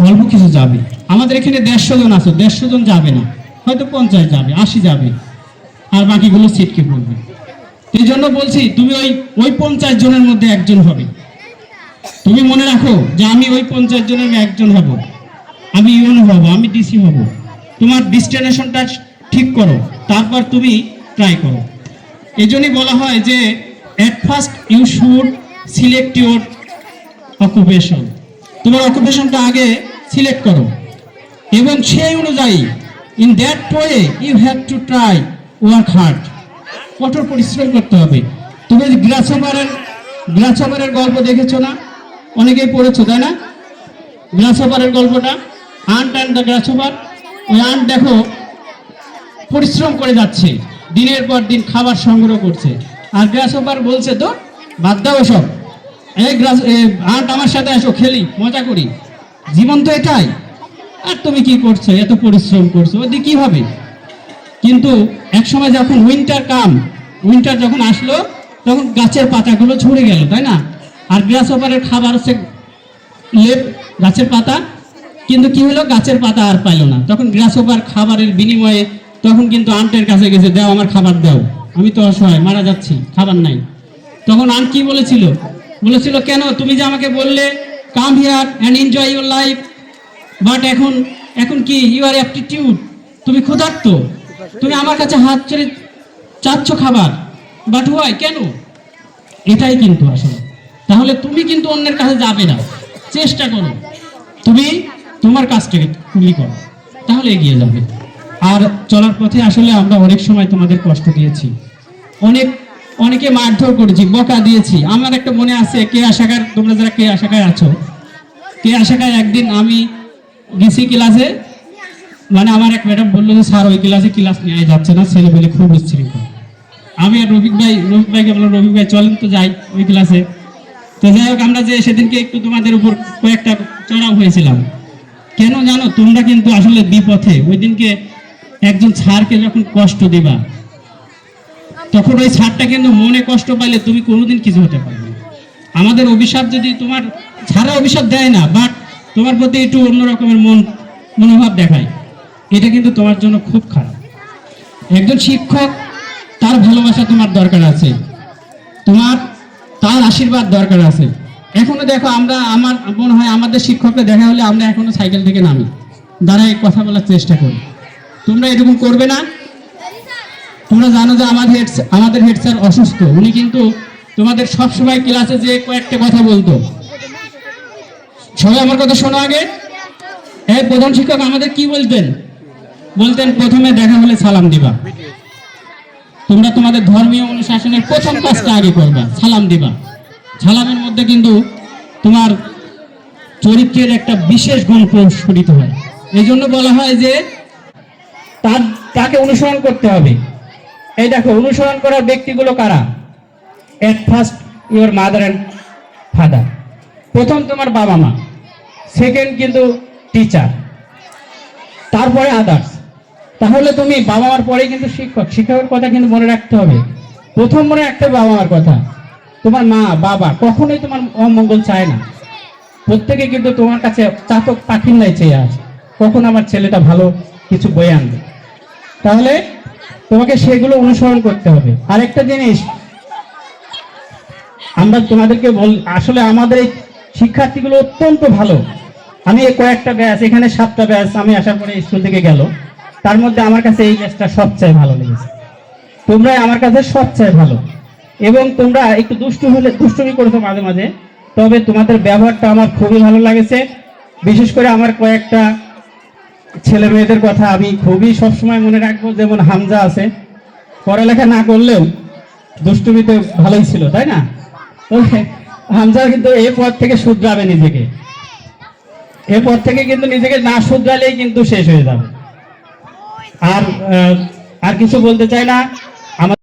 অল্প কিছু যাবে। আমাদের এখানে দেড়শো জন আছে, দেড়শো জন যাবে না। হয়তো পঞ্চাশ যাবে, আশি যাবে। আর বাকিগুলো সিটকে পড়বে। এই জন্য বলছি, তুমি ওই ওই পঞ্চাশ জনের মধ্যে একজন হবে। তুমি মনে রাখো যে আমি ওই পঞ্চাশ জনের একজন হব। আমি ইউনো হব, আমি ডিসি হব। তোমার ডিস্টিনেশনটা ঠিক করো, তারপর তুমি ট্রাই করো। এই জন্যই বলা হয় যে at first you should select your occupation তোমার অকুপেশনটা আগে সিলেক্ট করো। এবং সেই অনুযায়ী in that way you have to try work hard কঠোর পরিশ্রম করতে হবে। তুমি গ্রাসওভারের গ্রাসওভারের গল্প দেখেছ না, অনেকেই পড়েছো, তাই না? গ্রাসওভারের গল্পটা আন্ট অ্যান্ড দ্য গ্রাসওভার ওই আন্ট দেখো, পরিশ্রম করে যাচ্ছে। দিনের পর দিন খাবার সংগ্রহ করছে। আর গ্রাসওভার বলছে তো বাদ দাও সব এই গ্রাস আন্ট আমার সাথে আসো, খেলি, মজা করি। জীবন তো এটাই। আর তুমি কি করছ? এত পরিশ্রম করছ। ওদি কি হবে কিন্তু এক সময় যখন উইন্টার কাম উইন্টার যখন আসলো, তখন গাছের পাতাগুলো ঝরে গেল, তাই না? আর গ্রাস ওভারের খাবার হচ্ছে লেপ, গাছের পাতা। কিন্তু কি হলো? গাছের পাতা আর পাইলো না। তখন গ্রাস ওভার খাবারের বিনিময়ে তখন কিন্তু আন্টের কাছে গেছে, দাও আমার খাবার, দাও। আমি তো অসহায়, মারা যাচ্ছি, খাবার নাই। তখন আন্ট কি বলেছিল? বলেছিল, কেন? তুমি যে আমাকে বললে come here and enjoy your life but এখন এখন কি ইউ আর অ্যাপটিটিউড তুমি ক্ষুধার্ত? তুমি আমার কাছে হাত ছেড়ে চাচ্ছ খাবার। বাট হোয়াই কেন? এটাই কিন্তু আসলে। তাহলে তুমি কিন্তু অন্যের কাছে যাবে না। চেষ্টা করো। তুমি তোমার কাজটাকে তুমি করো। তাহলে এগিয়ে যাবে। আর চলার পথে আসলে আমরা অনেক সময় তোমাদের কষ্ট দিয়েছি। অনেক অনেকে মারধর করেছি, বকা দিয়েছি। আমার একটা মনে আছে, কে আশাকার? তোমরা যারা কে আশাকায় আছো? কে আশাকায়? একদিন আমি গেছি ক্লাসে। মানে আমার এক ম্যাডাম বলল যে, স্যার, ওই ক্লাসে ক্লাস নেওয়া যাচ্ছে না ছেলে পেলে খুব উচ্ছৃঙ্খল। আমি আর রফিক ভাই, রফিক ভাইকে বললাম, রফিক ভাই, চলেন তো যাই ওই ক্লাসে। তো যাই হোক, আমরা যে সেদিনকে একটু তোমাদের উপর কয়েকটা চড়াও হয়েছিলাম। কেন জানো, তোমরা কিন্তু আসলে বিপথে। ওই দিনকে একজন স্যারকে যখন কষ্ট দিবা তখন ওই ছাড়টা কিন্তু মনে কষ্ট পাইলে তুমি কোনোদিন কিছু হতে পারবে আমাদের অভিশাপ যদি তোমার, ছাড়া অভিশাপ দেয় না বাট তোমার প্রতি একটু অন্য রকমের মন, মনোভাব দেখায়, এটা কিন্তু তোমার জন্য খুব খারাপ। একজন শিক্ষক, তার ভালোবাসা তোমার দরকার আছে। তোমার, তার আশীর্বাদ দরকার আছে। এখনও দেখো আমরা, আমার, মনে হয় আমাদের শিক্ষককে দেখা হলে আমরা এখনও সাইকেল থেকে নামি। দাঁড়ায় কথা বলার চেষ্টা করি। তোমরা এরকম করবে না। তোমরা জানো যে আমাদের হেড আমাদের হেড স্যার অসুস্থ। উনি কিন্তু তোমাদের সব সময় ক্লাসে যে কয়েকটা কথা বলতো। সবাই আমার কথা শোনো আগে। এই প্রধান শিক্ষক আমাদের কি বলতেন? বলতেন, প্রথমে দেখা হলে সালাম দিবা। তোমরা তোমাদের ধর্মীয় অনুশাসনের প্রথম কাজটা আগে করবা, সালাম দিবা। সালামের মধ্যে কিন্তু তোমার চরিত্রের একটা বিশেষ গুণ প্রস্ফুটিত হয়। এই জন্য বলা হয় যে তার তাকে অনুসরণ করতে হবে। এই দেখো, অনুসরণ করার ব্যক্তিগুলো কারা? At first your mother and father প্রথম তোমার বাবা মা। সেকেন্ড কিন্তু টিচার তারপরে আদার্স তাহলে তুমি বাবা মার পরে কিন্তু শিক্ষক। শিক্ষকের কথা কিন্তু মনে রাখতে হবে। প্রথম মনে রাখতে হবে বাবা মার কথা। তোমার মা, বাবা কখনোই তোমার অমঙ্গল চায় না। প্রত্যেকে কিন্তু তোমার কাছে চাতক পাখির নাই চেয়ে আছে। কখন আমার ছেলেটা ভালো কিছু বয়ে আনবে। তাহলে তোমাকে সেগুলো অনুসরণ করতে হবে। আরেকটা জিনিস, আমরা তোমাদেরকে বল আসলে আমাদের শিক্ষার্থীগুলো অত্যন্ত ভালো। আমি কয়েকটা ব্যাচ এখানে সাতটা ব্যাচ আমি আসার পরে স্কুল থেকে গেল। তার মধ্যে আমার কাছে এই ব্যাচটা সবচেয়ে ভালো লেগেছে। তোমরাই আমার কাছে সবচেয়ে ভালো। এবং তোমরা একটু দুষ্টু হলে, দুষ্টুমি করেছ মাঝে মাঝে, তবে তোমাদের ব্যবহারটা আমার খুবই ভালো লাগেছে। বিশেষ করে আমার কয়েকটা ছেলে মেয়েদের কথা আমি খুবই সবসময় মনে রাখব, যেমন হামজা আছে। পড়ালেখা না করলেও দুষ্টুমিতে ভালোই ছিল, তাই না? হামজা কিন্তু এ পথ থেকে শুধরাবে নিজেকে। এ পথ থেকে কিন্তু নিজেকে না শুধরালেই কিন্তু শেষ হয়ে যাবে। আর আর কিছু বলতে চাই না।